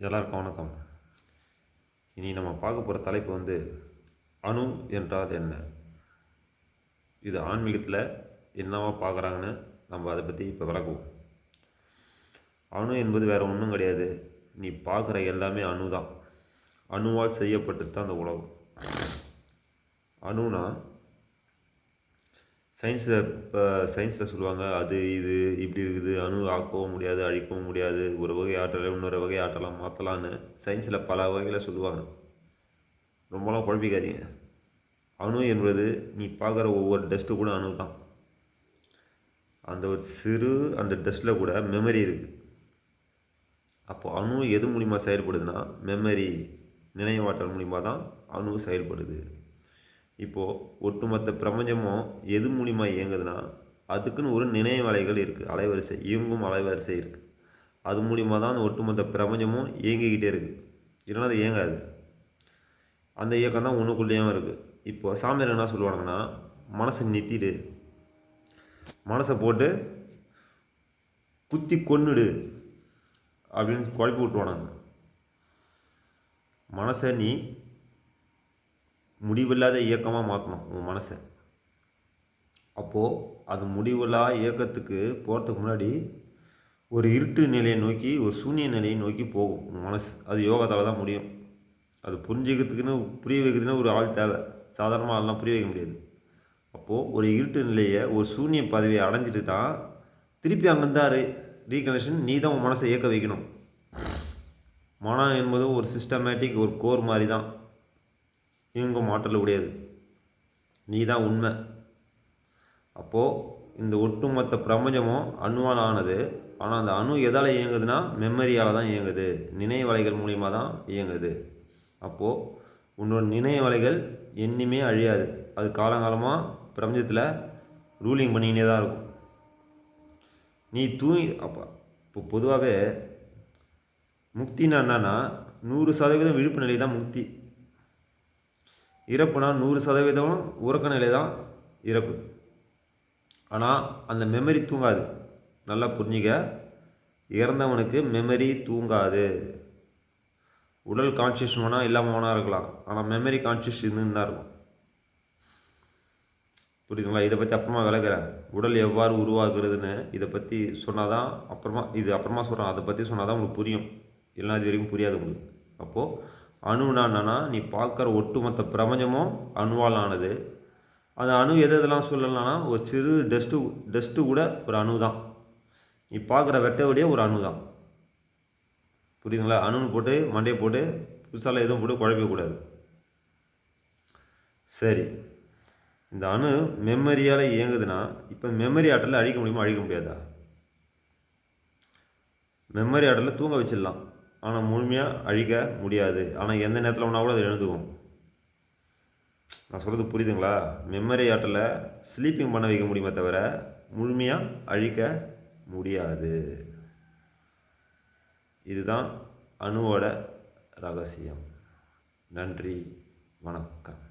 எல்லாருக்கும் வணக்கம். இனி நம்ம பார்க்க போகிற தலைப்பு வந்து அணு என்றால் என்ன? இது ஆன்மீகத்தில் என்னவா பார்க்குறாங்கன்னு நம்ம அதை பற்றி இப்போ விளக்குவோம். அணு என்பது வேறு ஒன்றும் கிடையாது. நீ பார்க்குற எல்லாமே அணு தான் அணுவால் செய்யப்பட்டது தான் அந்த உலகம். அணுனா சயின்ஸில் இப்போ சயின்ஸில் சொல்லுவாங்க அது இது இப்படி இருக்குது அணு ஆக்கவும் முடியாது அழிக்கவும் முடியாது ஒரு வகை ஆற்றலை இன்னொரு வகை ஆற்றலாம் மாற்றலான்னு சயின்ஸில் பல வகையில் சொல்லுவாங்க. ரொம்பலாம் குழப்பிக்காதீங்க. அணு என்பது நீ பார்க்குற ஒவ்வொரு டஸ்ட்டு கூட அணு தான். அந்த ஒரு சிறு அந்த டஸ்ட்டில் கூட மெமரி இருக்குது அப்போ அணு எது மூலிமா செயல்படுதுன்னா மெமரி நினைவாற்றல் மூலிமா தான் அணு செயல்படுது. இப்போது ஒட்டுமொத்த பிரபஞ்சமும் எது மூலிமா இயங்குதுன்னா அதுக்குன்னு ஒரு நினைவலைகள் இருக்குது அலைவரிசை இயங்கும் அலைவரிசை இருக்குது அது மூலிமா தான் அந்த ஒட்டுமொத்த பிரபஞ்சமும் இயங்கிக்கிட்டே இருக்குது இல்லைன்னா அது இயங்காது. அந்த இயக்கம் தான் ஒன்றுக்குள்ளேயும் இருக்குது இப்போ சாமியார் என்ன சொல்லுவாங்கன்னா மனசை நித்திடு. மனசை போட்டு குத்தி கொன்னுடு அப்படின்னு குழப்பி விட்ருவானாங்க மனசை நீ முடிவில்லாத இயக்கமாக மாற்றணும் உன் மனசை. அப்போது அது முடிவில்லா இயக்கத்துக்கு போகிறதுக்கு முன்னாடி ஒரு இருட்டு நிலையை நோக்கி ஒரு சூன்ய நிலையை நோக்கி போகும் உன் மனசு. அது யோகத்தால் தான் முடியும். அது புரிஞ்சுக்கிறதுக்குன்னு புரிய வைக்கிறதுன்னு ஒரு ஆள் தேவை. சாதாரணமாக அதெல்லாம் புரிய வைக்க முடியாது. அப்போது ஒரு இருட்டு நிலையை ஒரு சூன்ய பதவியை அடைஞ்சிட்டு தான் திருப்பி அங்கேருந்தா ரீகனெக்ஷன் நீ தான் உன் மனசை இயக்க வைக்கணும். மனம் என்பது ஒரு சிஸ்டமேட்டிக் ஒரு கோர் மாதிரி தான். இவங்க மாற்றல உடையது. நீ தான் உண்மை. அப்போது இந்த ஒட்டுமொத்த பிரபஞ்சமும் அணுவால் ஆனது ஆனால் அந்த அணு எதால் இயங்குதுன்னா மெமரியால் தான் இயங்குது. நினைவலைகள் மூலிமா தான் இயங்குது. அப்போது உன்னோட நினைவலைகள் என்னையுமே அழியாது. அது காலங்காலமாக பிரபஞ்சத்தில் ரூலிங் பண்ணிக்கினே தான் இருக்கும். நீ தூங்கி அப்போ இப்போ பொதுவாகவே முக்தின்னா என்னன்னா நூறு சதவீதம் விழிப்பு நிலை தான் முக்தி. இறப்புனா நூறு சதவீதம் உறக்க நிலை தான் இறப்பு. ஆனால் அந்த மெமரி தூங்காது. நல்லா புரிஞ்சிக்க. இறந்தவனுக்கு மெமரி தூங்காது. உடல் கான்ஷியஸ் வேணால் இல்லாமல் வேணா இருக்கலாம். ஆனால் மெமரி கான்ஷியஸ் இருந்துன்னு தான் இருக்கும். புரியுதுங்களா? இதை பற்றி அப்புறமா விளக்குறேன். உடல் எவ்வாறு உருவாகுறதுன்னு இதை பற்றி சொன்னால் தான் அப்புறமா இது அப்புறமா சொல்கிறேன் அதை பற்றி சொன்னால் தான் உங்களுக்கு புரியும். இல்லைனா இது வரைக்கும் புரியாது உங்களுக்கு. அப்போது அணுனா என்னன்னா நீ பார்க்குற ஒட்டுமொத்த பிரபஞ்சமும் அணுவால் ஆனது அந்த அணு எது எதெல்லாம் சொல்லலாம்னா ஒரு சிறு டஸ்ட்டு டஸ்ட்டு கூட ஒரு அணு தான் நீ பார்க்குற வெட்டவடியே ஒரு அணு தான் புரியுதுங்களா? அணுன்னு போட்டு மண்டையை போட்டு புதுசாலாம் எதுவும் போட்டு குழப்பக்கூடாது சரி. இந்த அணு மெமரியால் இயங்குதுன்னா இப்போ மெமரி ஆற்றலை அழிக்க முடியுமா? அழிக்க முடியாதா? மெமரி ஆற்றலை தூங்க வச்சிடலாம். ஆனால் முழுமையாக அழிக்க முடியாது. ஆனால் எந்த நேரத்தில் வேணால் கூட அது எழுதுவோம். நான் சொல்கிறது புரியுதுங்களா? மெமரி ஆட்டில் ஸ்லீப்பிங் பண்ண வைக்க முடியுமே தவிர முழுமையாக அழிக்க முடியாது. இதுதான் அணுவோட ரகசியம். நன்றி. வணக்கம்.